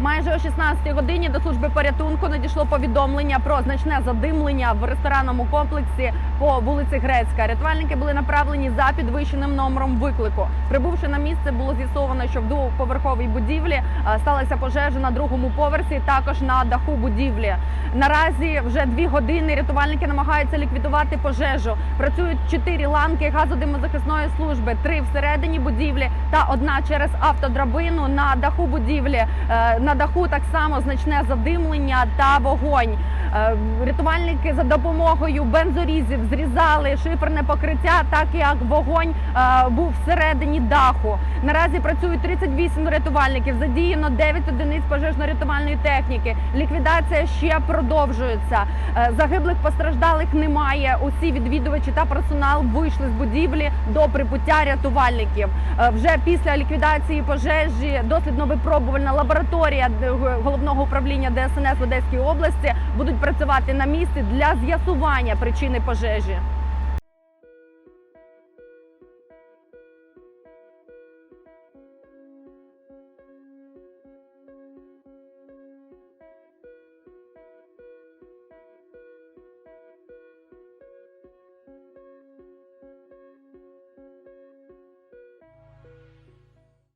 Майже о 16 годині до служби порятунку надійшло повідомлення про значне задимлення в ресторанному комплексі по вулиці Грецька. Рятувальники були направлені за підвищеним номером виклику. Прибувши на місце, було з'ясовано, що в двоповерховій будівлі е, сталася пожежа на другому поверсі, також на даху будівлі. Наразі вже дві години рятувальники намагаються ліквідувати пожежу. Працюють чотири ланки газодимозахисної служби, три всередині будівлі та одна через автодрабину на даху будівлі. На даху так само значне задимлення та вогонь. Е, Рятувальники за допомогою бензорізів зрізали шиферне покриття, так як вогонь е, був всередині даху. Наразі працюють 38 рятувальників. Задіяно 9 одиниць пожежно-рятувальної техніки. Ліквідація ще продовжується. Е, Загиблих постраждалих немає. Усі відвідувачі та персонал вийшли з будівлі до прибуття рятувальників. Вже після ліквідації пожежі дослідно-випробувальна лабораторія е, головного управління ДСНС в Одеській області будуть працювати на місці для з'ясування причини пожежі.